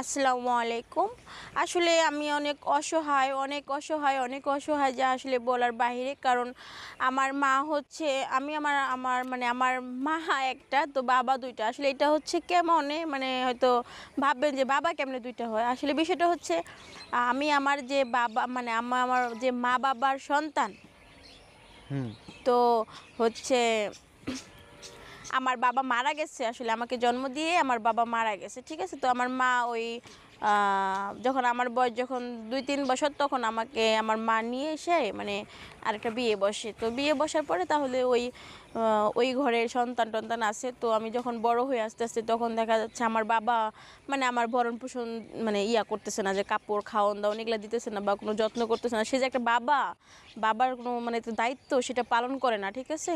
আসসালামু আলাইকুম। আসলে আমি অনেক অসহায় অনেক অসহায় অনেক অসহায় যা আসলে বলার বাইরে কারণ আমার মা হচ্ছে আমি আমার আমার মানে আমার মা একটা তো বাবা দুইটা। আসলে এটা হচ্ছে কেমনে মানে হয়তো ভাববেন যে বাবা কেমনে দুইটা হয়? আসলে বিষয়টা হচ্ছে আমি আমার যে বাবা মানে আমার আমার যে মা বাবার সন্তান তো হচ্ছে আমার বাবা মারা গেছে, আসলে আমাকে জন্ম দিয়ে আমার বাবা মারা গেছে, ঠিক আছে? তো আমার মা ওই যখন আমার বয়স যখন দুই, তিন বছর, তখন আমাকে আমার মা নিয়ে এসে মানে আরেকটা বিয়ে বসে। তো বিয়ে বসার পরে তাহলে ওই ওই ঘরের সন্তান টন্তান আছে। তো আমি যখন বড় হয়ে আস্তে আস্তে তখন দেখা যাচ্ছে আমার বাবা মানে আমার ভরণ পোষণ মানে ইয়া করতেছে না যে কাপড় খাওয়ান দাওয়ান এগুলো দিতেছে না বা কোনো যত্ন করতেছে না। সে যে একটা বাবা, বাবার কোনো মানে দায়িত্ব সেটা পালন করে না, ঠিক আছে?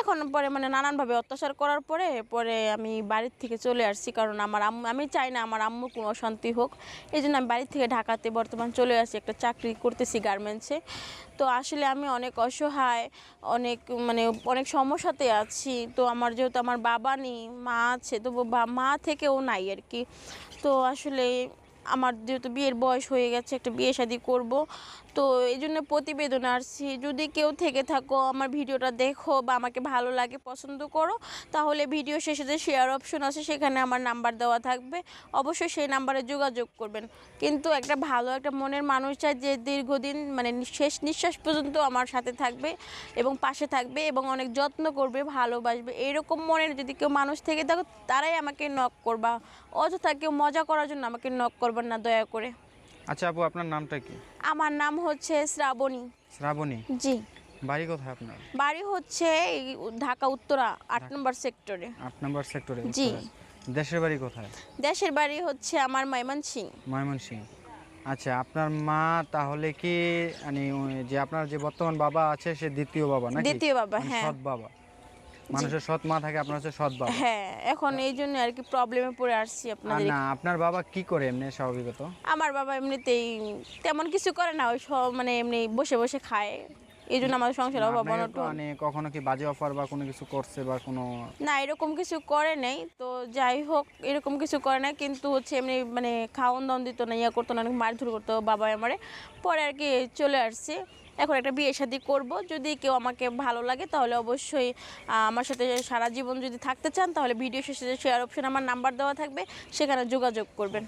এখন পরে মানে নানানভাবে অত্যাচার করার পরে পরে আমি বাড়ির থেকে চলে আসছি। কারণ আমার আম্মু, আমি চাই না আমার আম্মু কোনো অশান্তি হোক। এই জন্য আমি বাড়ির থেকে ঢাকাতে বর্তমান চলে আসি, একটা চাকরি করতেছি গার্মেন্টসে তো আসলে আমি অনেক অসহায়, অনেক মানে অনেক সমস্যাতে আছি। তো আমার যেহেতু আমার বাবা নেই, মা আছে তো মা থেকেও নাই আর কি তো আসলে আমার যেহেতু বিয়ের বয়স হয়ে গেছে, একটা বিয়ে শাদি করব। তো এই জন্য প্রতিবেদন আসছি। যদি কেউ থেকে থাকো, আমার ভিডিওটা দেখো বা আমাকে ভালো লাগে, পছন্দ করো, তাহলে ভিডিও শেষে যে শেয়ার অপশন আছে, সেখানে আমার নাম্বার দেওয়া থাকবে। অবশ্যই সেই নাম্বারে যোগাযোগ করবেন। কিন্তু একটা ভালো একটা মনের মানুষ চাই, যে দীর্ঘদিন মানে শেষ নিঃশ্বাস পর্যন্ত আমার সাথে থাকবে এবং পাশে থাকবে এবং অনেক যত্ন করবে, ভালোবাসবে। এরকম মনের যদি কেউ মানুষ থেকে থাকো, তারাই আমাকে নক করবা। অযথা কেউ মজা করার জন্য আমাকে নক করবেন না দয়া করে। আচ্ছা আপু আপনার নামটা কি? আমার নাম হচ্ছে শ্রাবণী। শ্রাবণী? জি। বাড়ি কোথায় আপনার? বাড়ি হচ্ছে ঢাকা উত্তরা আট নম্বর সেক্টরে। আট নম্বর সেক্টরে জি। দেশের বাড়ি কোথায়? দেশের বাড়ি হচ্ছে আমার ময়মনসিং। ময়মনসিংহ আচ্ছা আপনার মা তাহলে কি মানে যে আপনার যে বর্তমান বাবা আছে সে দ্বিতীয় বাবা নাকি? দ্বিতীয় বাবা, মানে হ্যাঁ। সৎ বাবা। মানুষের সৎ মা থাকে আপনার হচ্ছে সৎ বাবা। হ্যাঁ এখন এই জন্য আর কি প্রবলেমে পড়ে আসছি আপনাদের। না আপনার বাবা কি করে এমনি স্বাভাবিকত? আমার বাবা এমনিতেই তেমন কিছু করে না ওই সব মানে এমনি বসে বসে খায়। এই জন্য আমাদের সংসার অভাব অনটন। মানে কখনো কি বাজে অফার বা কোনো কিছু করছে বা কোনো না এরকম কিছু করে নেই। তো যাই হোক এরকম কিছু করে না কিন্তু হচ্ছে এমনি মানে খাওয়ান দাওয়ান দিত না ইয়া করতো না অনেক মারধর করতো বাবা আমারে। পরে আর কি চলে আসছে। এখন একটা বিয়ে শাদি করব। যদি কেউ আমাকে ভালো লাগে তাহলে অবশ্যই আহ, আমার সাথে সারা জীবন যদি থাকতে চান তাহলে ভিডিও শেষে যে শেয়ার অপশন আমার নাম্বার দেওয়া থাকবে সেখানে যোগাযোগ করবেন।